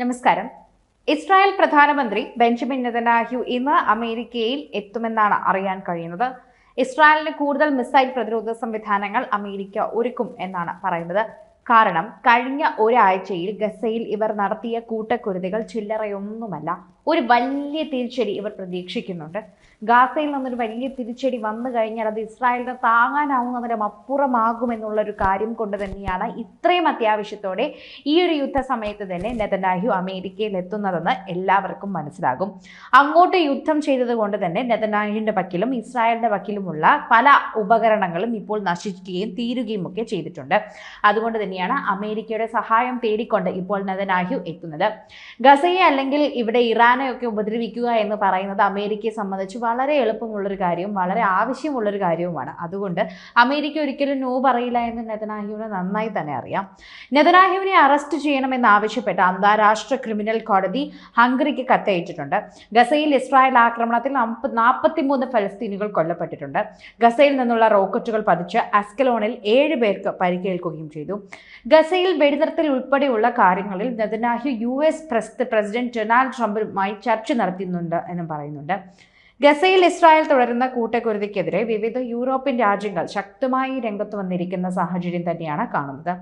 നമസ്കാരം. ഇസ്രായേൽ പ്രധാനമന്ത്രി Benjamin Netanyahu ഇന്ന് അമേരിക്കയിൽ എത്തുമെന്നാണ് അറിയാൻ കഴിയുന്നത്. ഇസ്രായേലിന് കൂടുതൽ മിസൈൽ പ്രതിരോധ സംവിധാനങ്ങൾ അമേരിക്ക ഒരുക്കും എന്നാണ് പറയുന്നത്. കാരണം കഴിഞ്ഞ ഒരാഴ്ചയിൽ ഗസയിൽ ഇവർ നടത്തിയ കൂട്ടക്കുരുതികൾ ചില്ലറയൊന്നുമല്ല. ഒരു വലിയ തിരിച്ചടി ഇവർ പ്രതീക്ഷിക്കുന്നുണ്ട്. ഗാസയിൽ നിന്നൊരു വലിയ തിരിച്ചടി വന്നു കഴിഞ്ഞാൽ അത് ഇസ്രായേലിന് താങ്ങാനാവുന്നതിനും അപ്പുറമാകുമെന്നുള്ള ഒരു കാര്യം കൊണ്ട് തന്നെയാണ് ഇത്രയും അത്യാവശ്യത്തോടെ ഈ ഒരു യുദ്ധ സമയത്ത് തന്നെ നെതന്യാഹു അമേരിക്കയിൽ എത്തുന്നതെന്ന് എല്ലാവർക്കും മനസ്സിലാകും. അങ്ങോട്ട് യുദ്ധം ചെയ്തത് കൊണ്ട് തന്നെ നെതന്യാഹുവിന്റെ പക്കിലും ഇസ്രായേലിന്റെ പക്കിലുമുള്ള പല ഉപകരണങ്ങളും ഇപ്പോൾ നശിക്കുകയും തീരുകയും ഒക്കെ ചെയ്തിട്ടുണ്ട്. അതുകൊണ്ട് തന്നെയാണ് അമേരിക്കയുടെ സഹായം തേടിക്കൊണ്ട് ഇപ്പോൾ നെതന്യാഹു എത്തുന്നത്. ഗസയെ അല്ലെങ്കിൽ ഇവിടെ ഇറാനെ ഒക്കെ ഉപദ്രവിക്കുക എന്ന് പറയുന്നത് അമേരിക്കയെ സംബന്ധിച്ച് വളരെ എളുപ്പമുള്ളൊരു കാര്യവും വളരെ ആവശ്യമുള്ളൊരു കാര്യവുമാണ്. അതുകൊണ്ട് അമേരിക്ക ഒരിക്കലും നോ പറയില്ല എന്ന് നെതനാഹുവിന് നന്നായി തന്നെ അറിയാം. നെതനാഹ്യൂവിനെ അറസ്റ്റ് ചെയ്യണമെന്നാവശ്യപ്പെട്ട് അന്താരാഷ്ട്ര ക്രിമിനൽ കോടതി ഹംഗറിക്ക് കത്തയച്ചിട്ടുണ്ട്. ഗസയിൽ ഇസ്രായേൽ ആക്രമണത്തിൽ നാൽപ്പത്തിമൂന്ന് ഫലസ്തീനുകൾ കൊല്ലപ്പെട്ടിട്ടുണ്ട്. ഗസയിൽ നിന്നുള്ള റോക്കറ്റുകൾ പതിച്ച് അസ്കലോണിൽ ഏഴ് പേർക്ക് പരിക്കേൽക്കുകയും ചെയ്തു. ഗസയിൽ വെടിനിർത്തൽ ഉൾപ്പെടെയുള്ള കാര്യങ്ങളിൽ Netanyahu U S president Donald ട്രംപുമായി ചർച്ച നടത്തുന്നുണ്ട് എന്നും പറയുന്നുണ്ട്. ഗസയിൽ ഇസ്രായേൽ തുടരുന്ന കൂട്ടക്കുരുതിക്കെതിരെ വിവിധ യൂറോപ്യൻ രാജ്യങ്ങൾ ശക്തമായി രംഗത്ത് വന്നിരിക്കുന്ന സാഹചര്യം തന്നെയാണ് കാണുന്നത്.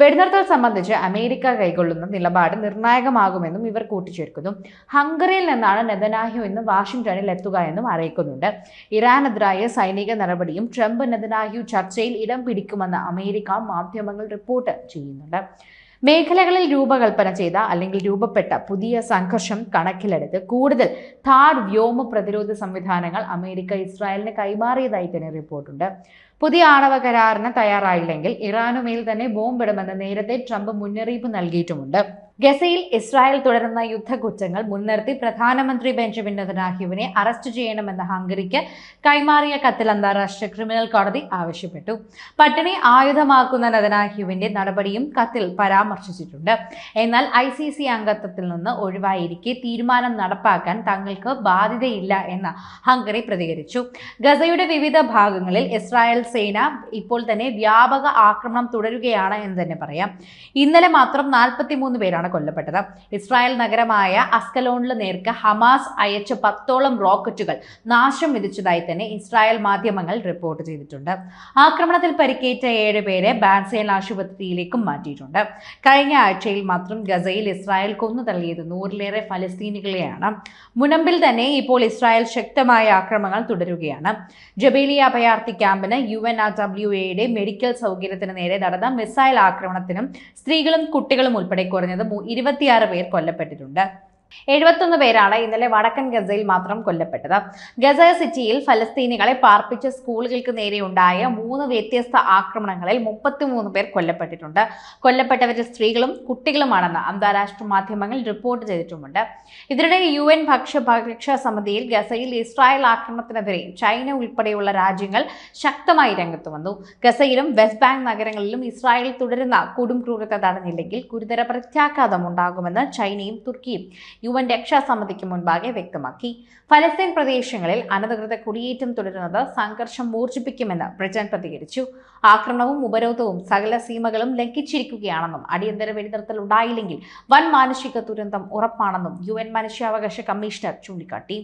വെടിനിർത്തൽ സംബന്ധിച്ച് അമേരിക്ക കൈക്കൊള്ളുന്ന നിലപാട് നിർണായകമാകുമെന്നും ഇവർ കൂട്ടിച്ചേർക്കുന്നു. ഹംഗറിയിൽ നിന്നാണ് നെതനാഹ്യു ഇന്ന് വാഷിംഗ്ടണിൽ എത്തുക എന്നും അറിയിക്കുന്നുണ്ട്. ഇറാനെതിരായ സൈനിക നടപടിയും ട്രംപ് നെതനാഹ്യു ചർച്ചയിൽ ഇടം പിടിക്കുമെന്ന് അമേരിക്ക മാധ്യമങ്ങൾ റിപ്പോർട്ട് ചെയ്യുന്നുണ്ട്. മേഖലകളിൽ രൂപകൽപ്പന ചെയ്ത അല്ലെങ്കിൽ രൂപപ്പെട്ട പുതിയ സംഘർഷം കണക്കിലെടുത്ത് കൂടുതൽ താഡ് വ്യോമ പ്രതിരോധ സംവിധാനങ്ങൾ അമേരിക്ക ഇസ്രായേലിന് കൈമാറിയതായി തന്നെ റിപ്പോർട്ടുണ്ട്. പുതിയ ആണവ കരാറിന് തയ്യാറായില്ലെങ്കിൽ ഇറാനുമേൽ തന്നെ ബോംബിടുമെന്ന് നേരത്തെ ട്രംപ് മുന്നറിയിപ്പ് നൽകിയിട്ടുമുണ്ട്. ഗസയിൽ ഇസ്രായേൽ തുടരുന്ന യുദ്ധകുറ്റങ്ങൾ മുൻനിർത്തി പ്രധാനമന്ത്രി ബെഞ്ചമിൻ നെതന്യാഹുവിനെ അറസ്റ്റ് ചെയ്യണമെന്ന ഹംഗറിക്ക് കൈമാറിയ കത്തിൽ അന്താരാഷ്ട്ര ക്രിമിനൽ കോടതി ആവശ്യപ്പെട്ടു. പട്ടിണി ആയുധമാക്കുന്ന നെതന്യാഹുവിന്റെ നടപടിയും കത്തിൽ പരാമർശിച്ചിട്ടുണ്ട്. എന്നാൽ ഐ സി സി അംഗത്വത്തിൽ നിന്ന് ഒഴിവായിരിക്കെ തീരുമാനം നടപ്പാക്കാൻ തങ്ങൾക്ക് ബാധ്യതയില്ല എന്ന് ഹംഗറി പ്രതികരിച്ചു. ഗസയുടെ വിവിധ ഭാഗങ്ങളിൽ ഇസ്രായേൽ സേന ഇപ്പോൾ തന്നെ വ്യാപക ആക്രമണം തുടരുകയാണ് എന്ന് തന്നെ പറയാം. ഇന്നലെ മാത്രം നാൽപ്പത്തിമൂന്ന് പേരാണ് കൊല്ലപ്പെട്ടത്. ഇസ്രായേൽ നഗരമായ അസ്കലോണിൽ നേർക്ക് ഹമാസ് അയച്ച പത്തോളം റോക്കറ്റുകൾ നാശം വിധിച്ചതായി തന്നെ ഇസ്രായേൽ മാധ്യമങ്ങൾ റിപ്പോർട്ട് ചെയ്തിട്ടുണ്ട്. ആക്രമണത്തിൽ പരിക്കേറ്റ ഏഴ് പേരെ ബാൻസേൽ ആശുപത്രിയിലേക്കും മാറ്റിയിട്ടുണ്ട്. കഴിഞ്ഞ ആഴ്ചയിൽ മാത്രം ഗസയിൽ ഇസ്രായേൽ കൊന്നു തള്ളിയത് നൂറിലേറെ ഫലസ്തീനികളെയാണ്. മുനമ്പിൽ തന്നെ ഇപ്പോൾ ഇസ്രായേൽ ശക്തമായ ആക്രമണങ്ങൾ തുടരുകയാണ്. ജബേലിയ അഭയാർത്ഥി ക്യാമ്പിന് യു എൻ ആർ ഡബ്ല്യു എയുടെ മെഡിക്കൽ സൗകര്യത്തിന് നേരെ നടന്ന മിസൈൽ ആക്രമണത്തിനും സ്ത്രീകളും കുട്ടികളും ഉൾപ്പെടെ കുറഞ്ഞത് ഇരുപത്തിയാറ് പേർ കൊല്ലപ്പെട്ടിട്ടുണ്ട്. എഴുപത്തൊന്ന് പേരാണ് ഇന്നലെ വടക്കൻ ഗസയിൽ മാത്രം കൊല്ലപ്പെട്ടത്. ഗസ സിറ്റിയിൽ ഫലസ്തീനികളെ പാർപ്പിച്ച സ്കൂളുകൾക്ക് നേരെ ഉണ്ടായ മൂന്ന് വ്യത്യസ്ത ആക്രമണങ്ങളിൽ മുപ്പത്തിമൂന്ന് പേർ കൊല്ലപ്പെട്ടിട്ടുണ്ട്. കൊല്ലപ്പെട്ടവരിൽ സ്ത്രീകളും കുട്ടികളുമാണെന്ന് അന്താരാഷ്ട്ര മാധ്യമങ്ങൾ റിപ്പോർട്ട് ചെയ്തിട്ടുമുണ്ട്. ഇതിനിടെ യു എൻ ഭക്ഷ്യഭക്ഷ സമിതിയിൽ ഗസയിൽ ഇസ്രായേൽ ആക്രമണത്തിനെതിരെ ചൈന ഉൾപ്പെടെയുള്ള രാജ്യങ്ങൾ ശക്തമായി രംഗത്ത് വന്നു. ഗസയിലും വെസ്റ്റ് ബാങ്ക് നഗരങ്ങളിലും ഇസ്രായേൽ തുടരുന്ന കൊടും ക്രൂരത തടഞ്ഞില്ലെങ്കിൽ ഗുരുതര പ്രത്യാഘാതം ഉണ്ടാകുമെന്ന് ചൈനയും തുർക്കിയും യു എൻ രക്ഷാസമിതിക്ക് മുൻപാകെ വ്യക്തമാക്കി. ഫലസ്തീൻ പ്രദേശങ്ങളിൽ അനധികൃത കുടിയേറ്റം തുടരുന്നത് സംഘർഷം മൂർജിപ്പിക്കുമെന്ന് ബ്രിട്ടൻ പ്രതികരിച്ചു. ആക്രമണവും ഉപരോധവും സകല സീമകളും ലംഘിച്ചിരിക്കുകയാണെന്നും അടിയന്തര വെടിനിർത്തൽ ഉണ്ടായില്ലെങ്കിൽ വൻ മാനുഷിക ദുരന്തം ഉറപ്പാണെന്നും യു എൻ മനുഷ്യാവകാശ കമ്മീഷണർ ചൂണ്ടിക്കാട്ടി.